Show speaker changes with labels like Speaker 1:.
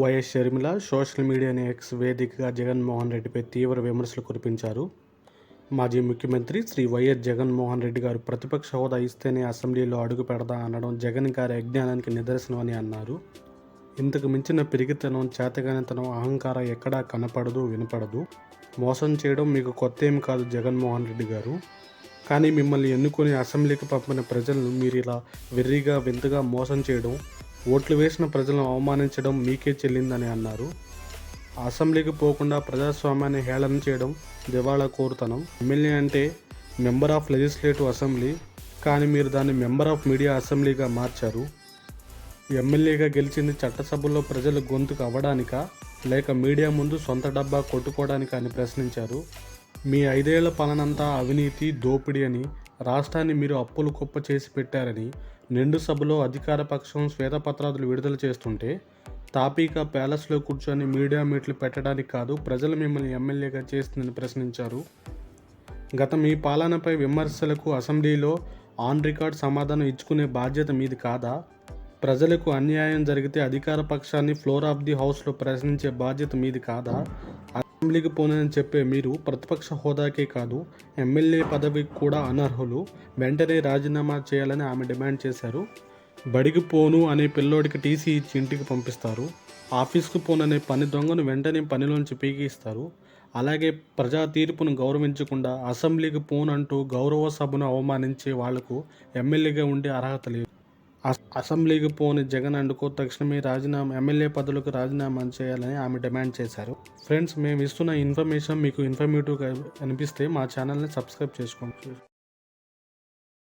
Speaker 1: YS Sharmila social మీడియాని X వేదికగా జగన్మోహన్ రెడ్డిపై తీవ్ర విమర్శలు కురిపించారు. మాజీ ముఖ్యమంత్రి శ్రీ వైఎస్ జగన్మోహన్ రెడ్డి గారు ప్రతిపక్ష హోదా ఇస్తేనే అసెంబ్లీలో అడుగు పెడదా అనడం జగన్ గారి అజ్ఞానానికి నిదర్శనమని అన్నారు. ఇంతకు మించిన పిరిగితనం చేతగానితనం అహంకారం ఎక్కడా కనపడదు వినపడదు. మోసం చేయడం మీకు కొత్త ఏమి కాదు జగన్మోహన్ రెడ్డి గారు. కానీ మిమ్మల్ని ఎన్నుకొని అసెంబ్లీకి పంపిన ప్రజలను మీరు ఇలా వెర్రిగా వింతగా మోసం చేయడం ఓట్లు వేసిన ప్రజలను అవమానించడం మీకే చెల్లిందని అన్నారు. అసెంబ్లీకి పోకుండా ప్రజాస్వామ్యాన్ని హేళన చేయడం దివాళా కోరుతనం. ఎమ్మెల్యే అంటే మెంబర్ ఆఫ్ లెజిస్లేటివ్ అసెంబ్లీ. కానీ మీరు దాన్ని మెంబర్ ఆఫ్ మీడియా అసెంబ్లీగా మార్చారు. ఎమ్మెల్యేగా గెలిచింది చట్టసభల్లో ప్రజల గొంతుకు అవ్వడానికా లేక మీడియా ముందు సొంత డబ్బా కొట్టుకోవడానికా అని ప్రశ్నించారు. మీ ఐదేళ్ళ పాలనంతా అవినీతి దోపిడీ అని రాష్ట్రాన్ని మీరు అప్పులు కుప్ప చేసి పెట్టారని నిండు సభలో అధికార పక్షం శ్వేతపత్రాలు విడుదల చేస్తుంటే తాపీగా ప్యాలెస్లో కూర్చొని మీడియా మీట్లు పెట్టడానికి కాదు ప్రజలు మిమ్మల్ని ఎమ్మెల్యేగా చేస్తుందని ప్రశ్నించారు. గత మీ పాలనపై విమర్శలకు అసెంబ్లీలో ఆన్ రికార్డ్ సమాధానం ఇచ్చుకునే బాధ్యత మీది కాదా? ప్రజలకు అన్యాయం జరిగితే అధికార పక్షాన్ని ఫ్లోర్ ఆఫ్ ది హౌస్లో ప్రశ్నించే బాధ్యత మీది కాదా? అసెంబ్లీకి పోనని చెప్పే మీరు ప్రతిపక్ష హోదాకే కాదు ఎమ్మెల్యే పదవికి కూడా అనర్హులు. వెంటనే రాజీనామా చేయాలని ఆమె డిమాండ్ చేశారు. బడికి పోను అనే పిల్లోడికి టీసీ ఇచ్చి ఇంటికి పంపిస్తారు. ఆఫీస్కు పోననే పని దొంగను వెంటనే పనిలోంచి పీకిస్తారు. అలాగే ప్రజా తీర్పును గౌరవించకుండా అసెంబ్లీకి పోనంటూ గౌరవ సభను అవమానించే వాళ్ళకు ఎమ్మెల్యేగా ఉండే అర్హత లేదు. అసెంబ్లీకి పోని జగన్ అండుకో తక్షణమే రాజీనామా ఎమ్మెల్యే పదవులకు రాజీనామా చేయాలని ఆమె డిమాండ్ చేశారు. ఫ్రెండ్స్ మేము ఇస్తున్న ఇన్ఫర్మేషన్ మీకు ఇన్ఫర్మేటివ్గా అనిపిస్తే మా ఛానల్ని సబ్స్క్రైబ్ చేసుకోండి.